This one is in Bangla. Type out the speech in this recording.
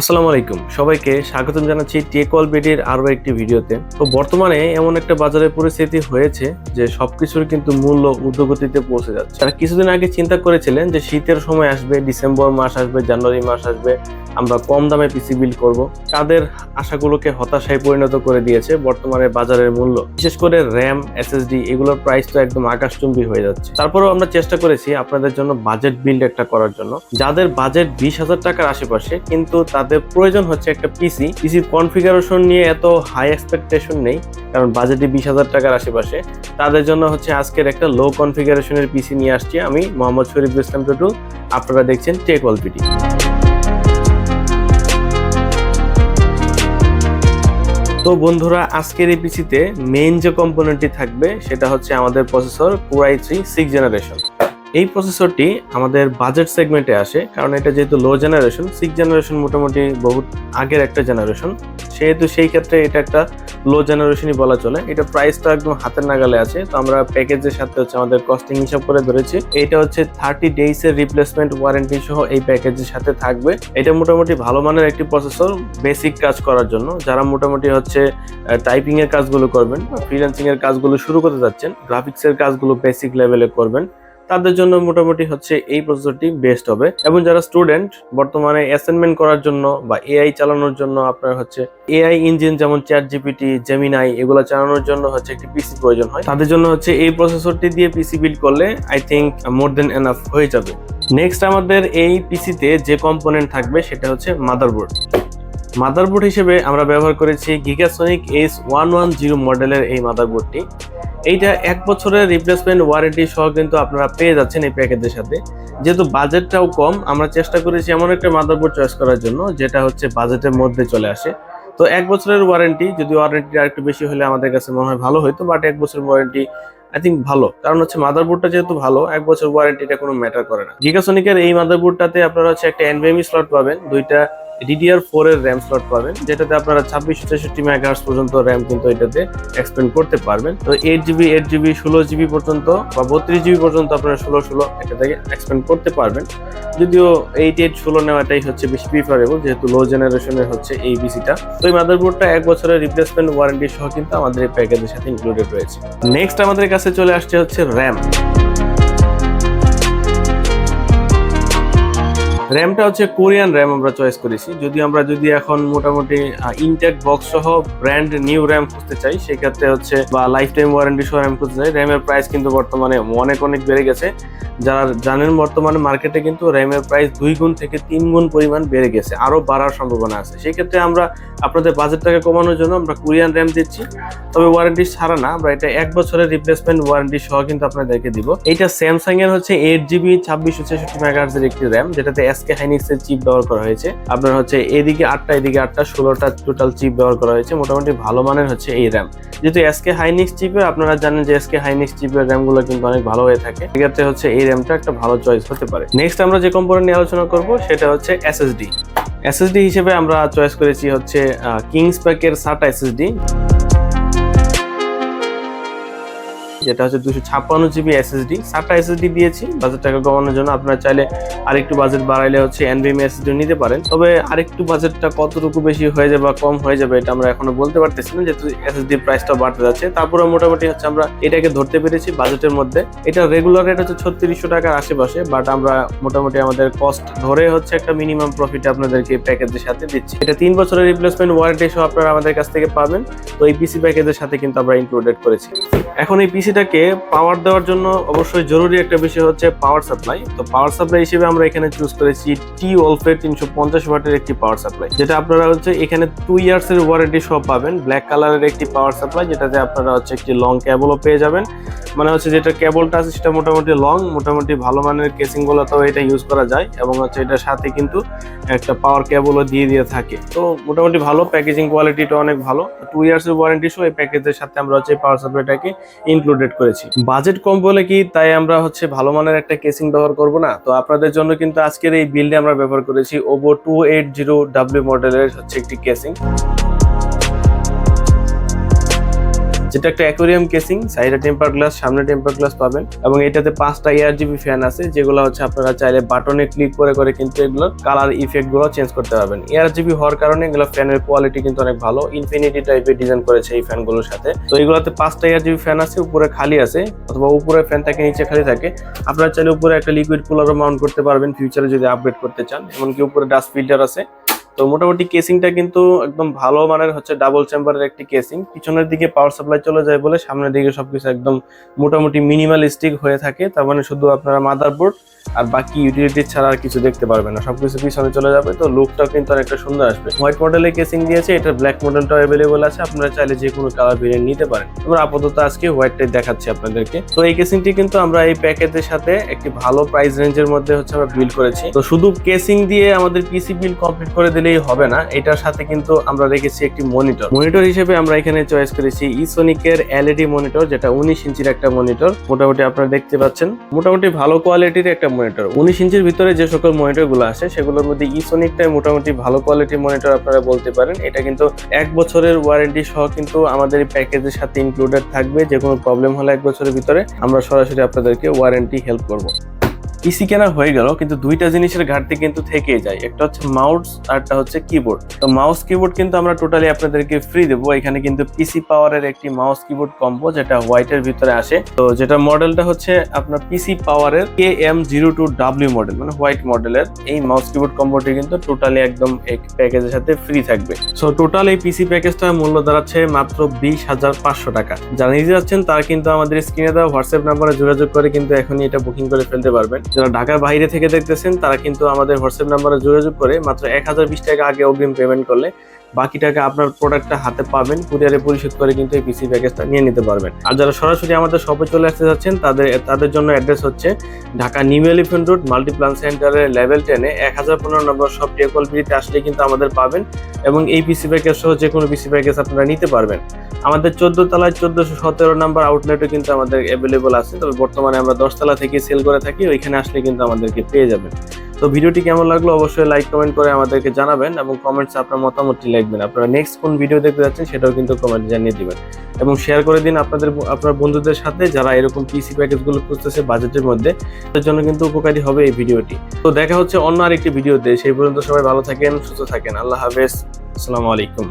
আসসালামু আলাইকুম। সবাইকে স্বাগতম জানাচ্ছি টেকল বেডির আরও একটি ভিডিওতে। তো বর্তমানে এমন একটা বাজারের পরিস্থিতি হয়েছে যে সবকিছুর কিন্তু মূল্য ঊর্ধ্বগতিতে পৌঁছে যাচ্ছে। তারা কিছুদিন আগে চিন্তা করেছিলেন যে শীতের সময় আসবে, ডিসেম্বর মাস আসবে, জানুয়ারি মাস আসবে। আমরা কম দামে পিসি বিল্ড করব। তাদের আশাগুলোকে হতাশায় পরিণত করে দিয়েছে বর্তমানে বাজারের মূল্য। বিশেষ করে র্যাম এসএসডি এগুলোর প্রাইস তো একদম আকাশচুম্বী হয়ে যাচ্ছে। তারপরেও আমরা চেষ্টা করেছি আপনাদের জন্য বাজেট বিল্ড একটা করার জন্য। যাদের বাজেট বিশ হাজার টাকার আশেপাশে, কিন্তু তাদের প্রয়োজন হচ্ছে একটা পিসি পিসির কনফিগারেশন নিয়ে এত হাই এক্সপেকটেশন নেই, কারণ বাজেটে বিশ হাজার টাকার আশেপাশে। তাদের জন্য হচ্ছে আজকের একটা লো কনফিগারেশনের পিসি নিয়ে আসছি আমি, মোহাম্মদ শরীফ ইসলাম টুটু। আপনারা দেখছেন টেক অলপিটি তো বন্ধুরা, আজকের এই পিসিতে মেইন যে কম্পোনেন্টটি থাকবে, সেটা হচ্ছে আমাদের processor core i three six generation এই প্রসেসরটি আমাদের বাজেট সেগমেন্টে আসে, কারণ এটা যেহেতু লো জেনারেশন সিক্স জেনারেশন মোটামুটি বহুত আগের একটা জেনারেশন সেহেতু সেই ক্ষেত্রে এটা একটা লো জেনারেশনই বলা চলে। এটা প্রাইসটা একদম হাতের নাগালে আছে, তো আমরা প্যাকেজের সাথে হচ্ছে আমাদের কস্টিং হিসাব করে ধরেছি। এটা হচ্ছে থার্টি ডেইস এর রিপ্লেসমেন্ট ওয়ারেন্টি সহ এই প্যাকেজের সাথে থাকবে। এটা মোটামুটি ভালো মানের একটি প্রসেসর বেসিক কাজ করার জন্য। যারা মোটামুটি হচ্ছে টাইপিং এর কাজগুলো করবেন ফ্রিল্যান্সিং এর কাজগুলো শুরু করতে যাচ্ছেন গ্রাফিক্স এর কাজগুলো বেসিক লেভেলে করবেন তাদের জন্য মোটামুটি হচ্ছে এই প্রসেসরটি বেস্ট হবে। এবং যারা স্টুডেন্ট বর্তমানে অ্যাসাইনমেন্ট করার জন্য বা এআই চালানোর জন্য আপনার হচ্ছে এআই ইঞ্জিন যেমন চ্যাট জিপিটি জেমিনাই এগুলো চালানোর জন্য হচ্ছে একটি পিসি প্রয়োজন হয়। তাদের জন্য হচ্ছে এই প্রসেসরটি দিয়ে পিসি বিল্ড করলে I think more than enough হয়ে যাবে। নেক্সট আমাদের এই পিসিতে যে কম্পোনেন্ট থাকবে সেটা হচ্ছে মাদারবোর্ড মাদারবোর্ড হিসেবে আমরা ব্যবহার করেছি Gigasonic S one one zero মডেলের এই মাদারবোর্ডটি। এইটা এক বছরের রিপ্লেসমেন্ট ওয়ারেন্টি সহ কিন্তু আপনারা পেয়ে যাচ্ছেন এই প্যাকেজের সাথে। যেহেতু বাজেটটাও কম, আমরা চেষ্টা করেছি এমন একটা মাদারবোর্ড চয়েস করার জন্য, যেটা হচ্ছে বাজেটের মধ্যে চলে আসে। তো এক বছরের ওয়ারেন্টি যদি ওয়ারেন্টি আর একটু বেশি হলে আমাদের কাছে মনে হয় ভালো হতো বাট এক বছরের ওয়ারেন্টি আই থিঙ্ক ভালো। কারণ হচ্ছে মাদারবোর্ডটা যেহেতু ভালো, এক বছর ওয়ারেন্টিটা কোনো ম্যাটার করে না। গিগাসনিকের এই মাদারবোর্ডটাতে আপনারা হচ্ছে একটা এনভিএমই স্লট পাবেন, দুইটা ডিডিআর ফোর এর র্যাম স্লট পাবেন, যেটাতে আপনারা ছাব্বিশ ছেষট্টি মেগাহার্স পর্যন্ত র্যাম কিন্তু এটাতে এক্সপেন্ড করতে পারবেন। তো এইট জিবি এইট জিবি ষোলো জিবি পর্যন্ত বা বত্রিশ জিবি পর্যন্ত আপনারা ষোলো ষোলো এটা থেকে এক্সপেন্ড করতে পারবেন। যদিও এইট এইট ষোলো নেওয়াটাই হচ্ছে বেশি প্রিফারেবল যেহেতু লো জেনারেশনের হচ্ছে এই বিসিটা তো এই মাদারবোর্ডটা এক বছরের রিপ্লেসমেন্ট ওয়ারেন্টি সহ কিন্তু আমাদের এই প্যাকেজের সাথে ইনক্লুডেড রয়েছে। নেক্সট আমাদের কাছে চলে আসছে হচ্ছে র্যাম র্যামটা হচ্ছে কোরিয়ান র্যাম আমরা চয়েস করেছি। যদি আমরা যদি এখন মোটামুটি ইনটেক বক্স সহ ব্র্যান্ড নিউ র্যাম খুঁজতে চাই, সেক্ষেত্রে হচ্ছে বা লাইফ টাইম ওয়ারেন্টি সহ র্যাম খুঁজতে চাই র্যামের প্রাইস কিন্তু বর্তমানে অনেক অনেক বেড়ে গেছে। যারা জানেন বর্তমানে মার্কেটে কিন্তু র্যামের প্রাইস দুই গুণ থেকে তিন গুণ পরিমাণ বেড়ে গেছে, আরও বাড়ার সম্ভাবনা আছে। সেক্ষেত্রে আমরা আপনাদের বাজেটটাকে কমানোর জন্য আমরা কোরিয়ান র্যাম দিচ্ছি। তবে ওয়ারেন্টি ছাড়া না, আমরা এটা এক বছরের রিপ্লেসমেন্ট ওয়ারেন্টি সহ কিন্তু আপনাদেরকে দিব। এইটা স্যামসাং এর হচ্ছে এইট জিবি ছাব্বিশশো ছেষট্টি মেগাহার্জের একটি র্যাম যেটাতে এসকে হাইনিক্স এর চিপ ব্যবহার করা হয়েছে। আপনার হচ্ছে এদিকে আটটা এদিকে আটটা, ষোলোটা টোটাল চিপ ব্যবহার করা হয়েছে। মোটামুটি ভালো মানের হচ্ছে এই র্যাম যেহেতু এসকে হাইনিক্স চিপে আপনারা জানেন যে এসকে হাইনিক্স চিপের র্যামগুলো কিন্তু অনেক ভালো হয়ে থাকে। সেক্ষেত্রে হচ্ছে এই র্যামটা একটা ভালো চয়েস হতে পারে। নেক্সট আমরা যে কম্পোনেন্ট নিয়ে আলোচনা করব, সেটা হচ্ছে এসএসডি এসএসডি হিসেবে আমরা চয়েস করেছি হচ্ছে কিংস প্যাকের সাটা এসএসডি। যেটা হচ্ছে দুশো ছাপ্পান্ন জিবি এসএসডি সাতটা এসএসডি দিয়েছি বাজেট টাকা কমানোর জন্য আপনারা চাইলে আরেকটু বাজেট বাড়াইলে হচ্ছে এনভিএম এসএসডি নিতে পারেন। তবে আরেকটু বাজেটটা কতটুকু বেশি হয়ে যাবে বা কম হয়ে যাবে এটা আমরা এখনও বলতে পারতেছি না, যেহেতু এসএসডি প্রাইসটা বাড়তে যাচ্ছে। তারপরে মোটামুটি হচ্ছে আমরা এটাকে ধরতে পেরেছি বাজেটের মধ্যে। এটা রেগুলার রেট হচ্ছে ছত্রিশশো টাকার আশেপাশে বাট আমরা মোটামুটি আমাদের কস্ট ধরে হচ্ছে একটা মিনিমাম প্রফিট আপনাদেরকে প্যাকেজের সাথে দিচ্ছি। এটা তিন বছরের রিপ্লেসমেন্ট ওয়ারেন্টি সহ আপনারা আমাদের কাছ থেকে পাবেন। তো এই পিসি প্যাকেজের সাথে কিন্তু আমরা ইনক্লুডেড করেছি। এখন এই পিসিটাকে পাওয়ার দেওয়ার জন্য অবশ্যই জরুরি একটা বিষয় হচ্ছে পাওয়ার সাপ্লাই তো পাওয়ার সাপ্লাই হিসেবে আমরা এখানে চুজ করেছি টি ওলফের তিনশো পঞ্চাশ ওয়াটের একটি পাওয়ার সাপ্লাই যেটা আপনারা হচ্ছে এখানে টু ইয়ার্স এর ওয়ারেন্টি সব পাবেন। ব্ল্যাক কালারের একটি পাওয়ার সাপ্লাই যেটাতে আপনারা হচ্ছে একটি লং কেবলও পেয়ে যাবেন। মানে হচ্ছে যেটা কেবলটা আছে সেটা মোটামুটি লং মোটামুটি ভালো মানের কেসিং গুলোতেও এটা ইউজ করা যায় এবং হচ্ছে এটার সাথে কিন্তু একটা পাওয়ার কেবলও দিয়ে দিয়ে থাকে। তো মোটামুটি ভালো প্যাকেজিং কোয়ালিটিটা অনেক ভালো। টু ইয়ার্স এর ওয়ারেন্টি সহ এই প্যাকেজের সাথে আমরা হচ্ছে পাওয়ার সাপ্লাইটাকে ইনক্লুডেড করেছি। বাজেট কম বলে কি তাই আমরা হচ্ছে ভালো মানের একটা কেসিং ব্যবহার করব না? তো আপনাদের জন্য কিন্তু আজকের এই বিল্ডে আমরা ব্যবহার করেছি Ovo two eight zero W মডেলের হচ্ছে একটি কেসিং যেটা একটা অ্যাকোরিয়াম কেসিং সাইডে টেম্পার গ্লাস সামনে টেম্পার গ্লাস পাবেন। এবং এটাতে পাঁচটা এয়ার জিবি ফ্যান আছে, যেগুলো হচ্ছে আপনারা চাইলে বাটনে ক্লিক করে করে কিন্তু এগুলো কালার ইফেক্টগুলো চেঞ্জ করতে পারবেন। এয়ার জিবি হওয়ার কারণে এগুলো ফ্যানের কোয়ালিটি কিন্তু অনেক ভালো। ইনফিনিটি টাইপের ডিজাইন করেছে এই ফ্যানগুলোর সাথে। তো এগুলোতে পাঁচটা এয়ার জিবি ফ্যান আছে, উপরে খালি আছে, অথবা উপরে ফ্যান থাকে, নিচে খালি থাকে। আপনারা চাইলে উপরে একটা লিকুইড কুলারও মাউন্ট করতে পারবেন ফিউচারে যদি আপগ্রেড করতে চান। এমনকি উপরে ডাস্ট ফিল্টার আছে। তো মোটামুটি কেসিংটা কিন্তু একদম ভালো মানের হচ্ছে ডাবল চেম্বারের একটি কেসিং পিছনের দিকে পাওয়ার সাপ্লাই চলে যায় বলে সামনের দিকে সবকিছু একদম মোটামুটি মিনিমালিস্টিক হয়ে থাকে। তার মানে শুধু আপনারা মাদারবোর্ড আর বাকি ইউটিলিটি ছাড়া আর কিছু দেখতে পারবে না। সবকিছু পিছনে চলে যাবে, তো লুকটাও কিন্তু অনেকটা সুন্দর আসবে। হোয়াইট মডেলের কেসিং দিয়েছে এটা ব্ল্যাক মডেলটাও অ্যাভেলেবল আছে, আপনারা চাইলে যে কোনো কালার ভেরিয়েন্ট নিতে পারেন। আমরা আপাতত আজকে হোয়াইটটাই দেখাচ্ছি আপনাদেরকে। তো এই কেসিংটি কিন্তু আমরা এই প্যাকেজের সাথে একটি ভালো প্রাইস রেঞ্জের মধ্যে হচ্ছে আমরা বিল করেছি। তো শুধু কেসিং দিয়ে আমাদের পিসি বিল কমপ্লিট করে দিলেই হবে না, এটার সাথে কিন্তু আমরা রেখেছি একটি মনিটর মনিটর হিসেবে আমরা এখানে চয়েস করেছি ইসোনিকের এলইডি মনিটর যেটা উনিশ ইঞ্চির একটা মনিটর মোটামুটি আপনারা দেখতে পাচ্ছেন। মোটামুটি ভালো কোয়ালিটির একটা মনিটর উনিশ ইঞ্চির ভিতরে যে সকল মনিটরগুলো আসে সেগুলোর মধ্যে ইসোনিকটাই মোটামুটি ভালো কোয়ালিটির মনিটর আপনারা বলতে পারেন। এটা কিন্তু এক বছরের ওয়ারেন্টি সহ কিন্তু আমাদের প্যাকেজের সাথে ইনক্লুডেড থাকবে। যে কোনো প্রবলেম হলে এক বছরের ভিতরে আমরা সরাসরি আপনাদেরকে ওয়ারেন্টি হেল্প করব। পিসি কেনা হয়ে গেল, কিন্তু দুইটা জিনিসের ঘাটতি কিন্তু থেকেই যায়। একটা হচ্ছে মাউস আর একটা হচ্ছে কিবোর্ড তো মাউস কিবোর্ড কিন্তু আমরা টোটালি আপনাদেরকে ফ্রি দেবো। এখানে কিন্তু পিসি পাওয়ারের একটি মাউস কিবোর্ড কম্বো যেটা হোয়াইটের ভিতরে আসে। তো যেটা মডেলটা হচ্ছে আপনার পিসি পাওয়ারের K M zero two W model মানে হোয়াইট মডেলের এই মাউস কিবোর্ড কম্বোটি কিন্তু টোটালি একদম এক প্যাকেজের সাথে ফ্রি থাকবে। সো টোটাল এই পিসি প্যাকেজটার মূল্য দাঁড়াচ্ছে মাত্র বিশ হাজার পাঁচশো টাকা। যারা নিতে যাচ্ছেন, তারা কিন্তু আমাদের স্ক্রিনে দেওয়া হোয়াটসঅ্যাপ নাম্বারে যোগাযোগ করে কিন্তু এখনই এটা বুকিং করে ফেলতে পারবেন। যারা ঢাকার বাইরে থেকে দেখতেছেন, তারা কিন্তু আমাদের হোয়াটসঅ্যাপ নাম্বারে যোগাযোগ করে মাত্র এক হাজার বিশ টাকা আগে অগ্রিম পেমেন্ট করলে বাকি টাকা আপনার প্রোডাক্টটা হাতে পাবেন, কুরিয়ারে পরিশোধ করে কিন্তু এই পিসি প্যাকেজটা নিয়ে নিতে পারবেন। আর যারা সরাসরি আমাদের শপে চলে আসতে যাচ্ছেন, তাদের তাদের জন্য অ্যাড্রেস হচ্ছে Dhaka new elephant road Multiplan সেন্টারের লেভেল টেনে এক হাজার পনেরো নম্বর সব বিড়িতে আসলে কিন্তু আমাদের পাবেন এবং এই পিসি প্যাকেজ সহ যে কোনো পিসি প্যাকেজ আপনারা নিতে পারবেন। আমাদের চোদ্দ তলায় চোদ্দশো সতেরো নাম্বার আউটলেটও কিন্তু আমাদের অ্যাভেলেবল আছে। তবে বর্তমানে আমরা দশতলা থেকে সেল করে থাকি, ওইখানে আসলে কিন্তু আমাদেরকে পেয়ে যাবেন। তো ভিডিওটি কেমন লাগল অবশ্যই লাইক কমেন্ট করে আমাদেরকে জানাবেন এবং কমেন্টসে আপনার মতামতটি লিখবেন। আপনারা নেক্সট কোন ভিডিও দেখতে যাচ্ছেন সেটাও কিন্তু কমেন্টে জানিয়ে দিবেন। এবং শেয়ার করে দিন আপনাদের আপনার বন্ধুদের সাথে যারা এরকম পিসি প্যাকেজগুলো খুঁজতেছে বাজেটের মধ্যে, তাদের জন্য কিন্তু উপকারী হবে এই ভিডিওটি তো দেখা হচ্ছে অন্য আরেকটি ভিডিওতে সেই পর্যন্ত সবাই ভালো থাকেন, সুস্থ থাকেন। আল্লাহ হাফেজ। আসসালামু আলাইকুম।